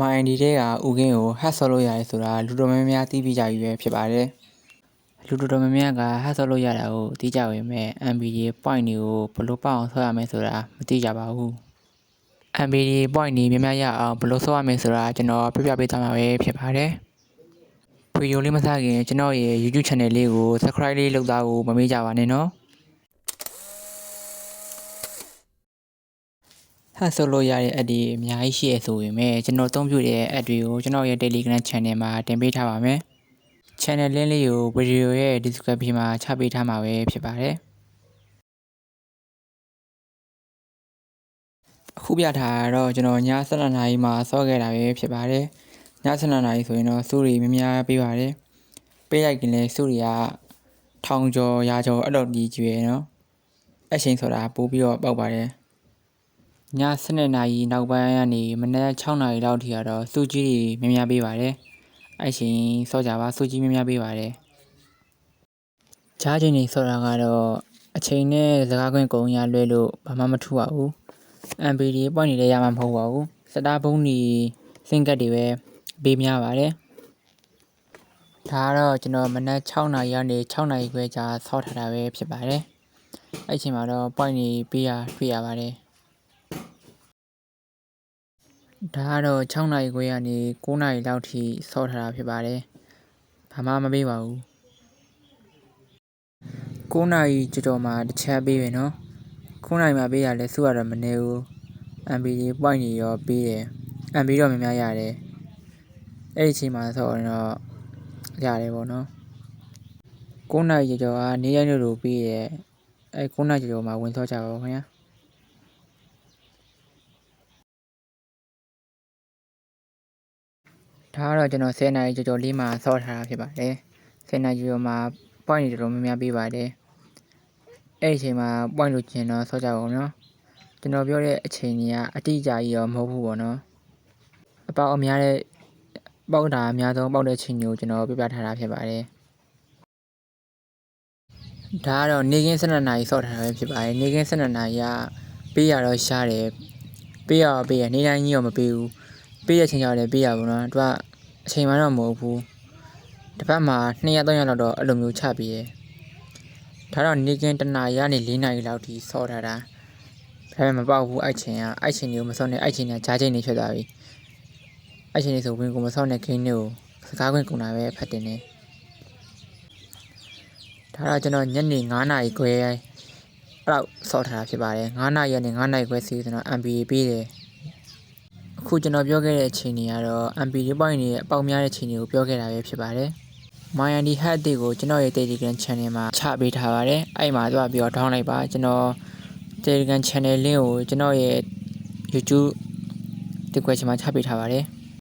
မိုင်ဒီတဲ့ကဥကင်းကိုဟတ်ဆော့လို့ရတယ်ဆိုတာလူတော်များများသိပြီးကြပြီပဲဖြစ်ပါတယ်လူတော်များများကဟတ်ဆော့လို့ရတာကိုသိကြပေမဲ့ MBD point တွေကိုဘယ်လိုပေါက်အောင်ဆော့ရမလဲဆိုတာမသိကြပါဘူး MBD point တွေများများရအောင်ဘယ်လိုဆော့ရမလဲဆိုတာကျွန်တော်ပြပြပေးသွားမှာပဲဖြစ်ပါတယ်ဗီဒီယိုလေးမစခင်ကျွန်တော်ရဲ့ YouTube channel လေးကို subscribe လေးလုပ်သားကိုမမေ့ကြပါနဲ့နော် တ်ဆိုလို့ရတဲ့ app တွေအများကြီးရှိရဆိုပေမဲ့ကျွန်တော်အသုံးပြုတဲ့ app တွေကိုကျွန်တော်ရဲ့ Telegram channel မှာတင်ပေးထားပါမယ် channel link လေးကိုဗီဒီယိုရဲ့ description မှာချပေးထားမှာပဲဖြစ်ပါတယ်အခုပြထားတာတော့ကျွန်တော်ည7:00နာရီမှာစောခဲ့တာပဲဖြစ်ပါတယ်ည7:00နာရီဆိုရင်တော့စုရီများများပေးပါတယ်ပေးလိုက်ရင်လည်းစုရီကထောင်ကျော်ရာကျော်အဲ့လိုကြီးကျွေးနော်အချိန်ဆိုတာပို့ပြီးတော့ပောက်ပါတယ် ည7:00နာရီနောက်ပိုင်းကနေမနက်6:00နာရီလောက်ထိကတော့စုကြီးတွေများများပေးပါတယ်အဲ့ချိန်စောကြပါစုကြီးများများပေးပါတယ်ကြားချိန်နေစောတာကတော့အချိန်နဲ့စကားခွင့်ကုန်ရလွဲလို့ဘာမှမထူပါဘူး MPD ပွက်နေလဲရမှာမဟုတ်ပါဘူးစတားဘုံနီစင်ကတ်တွေပဲပေးများပါတယ်ဒါကတော့ကျွန်တော်မနက်6နာရီကနေ6နာရီခွဲကြာဆောက်ထားတာပဲဖြစ်ပါတယ်အဲ့ချိန်မှာတော့ point တွေပေးရတွေ့ရပါတယ် ဒါကတော့6နာရီခွဲကနေ9နာရီလောက်ထိဆော့ထားတာဖြစ်ပါတယ်ဘာမှမပေးပါဘူး9နာရီကျော်ကျော်မှာတစ်ချက်ပေးပြီနော်9နာရီမှာပေးရလဲစုရတော့မနေဘူး MB တွေ point တွေရောပေးတယ် MB တော့များများရတယ်အဲ့ဒီအချိန်မှာဆော့တော့ရတယ်ပေါ့နော်9နာရီကျော်ကနေ့ရက်လို့ပေးရအဲ့9နာရီကျော်မှာဝင်ဆော့ကြပါဦးခင်ဗျာ ဒါကတော့ကျွန်တော်10နာရီကျော်ကျော်လေးမှာဆော့ထားတာဖြစ်ပါတယ်10နာရီကျော်ကျော်မှာ point တွေတော်တော်များများပေးပါတယ်အဲ့ဒီအချိန်မှာ point လို့ကျင်တော့ဆော့ကြပါဦးနော်ကျွန်တော်ပြောတဲ့အချိန်ကြီးကအတိအကျကြီးတော့မဟုတ်ဘူးပေါ့နော်အပေါက်အများတဲ့ပေါက်တာအများဆုံးပေါက်တဲ့ချိန်ကိုကျွန်တော်ပြပြထားတာဖြစ်ပါတယ်ဒါကတော့နေကင်း12နာရီဆော့ထားတာပဲဖြစ်ပါတယ်နေကင်း12နာရီကပေးရတော့ရှားတယ်ပေးရတော့ပေးရနေတိုင်းကြီးတော့မပေးဘူး ပေးရချိန်ကျတော့ပေးရဘူးနော်သူကအချိန်မှတော့မဟုတ်ဘူးတစ်ပတ်မှာ2ရက်3ရက်လောက်တော့အဲ့လိုမျိုးချပေးတယ်ဒါတော့နေကင်း1နာရီကနေ4နာရီလောက်ထိဆော့ထားတာဒါပေမဲ့မပေါက်ဘူးအဲ့ချိန်ကအဲ့ချိန်တွေကိုမစောနဲ့အဲ့ချိန်ကဂျားချိန်တွေဖြစ်သွားပြီအဲ့ချိန်တွေဆိုဝင်ကိုမစောနဲ့ခင်းတွေကိုစကားခွင့်ကုန်တာပဲဖတ်တင်နေဒါတော့ကျွန်တော်ညနေ9နာရီခွဲအဲ့တော့စောထားတာဖြစ်ပါတယ်9နာရီကနေ9နာရီခွဲစီကျွန်တော် MPA ပေးတယ် အခုကျွန်တော်ပြောခဲ့တဲ့အချိန်တွေကတော့ MPA point တွေအပေါက်များတဲ့ချိန်တွေကိုပြောခဲ့တာပဲဖြစ်ပါတယ် Mayandi Hat တွေကိုကျွန်တော်ရဲ့ Telegram channel မှာချပေးထားပါတယ်အဲ့မှာသွားပြီးတော့ down လိုက်ပါကျွန်တော် Telegram channel link ကိုကျွန်တော်ရဲ့ YouTube ဒီ question မှာချပေးထားပါတယ်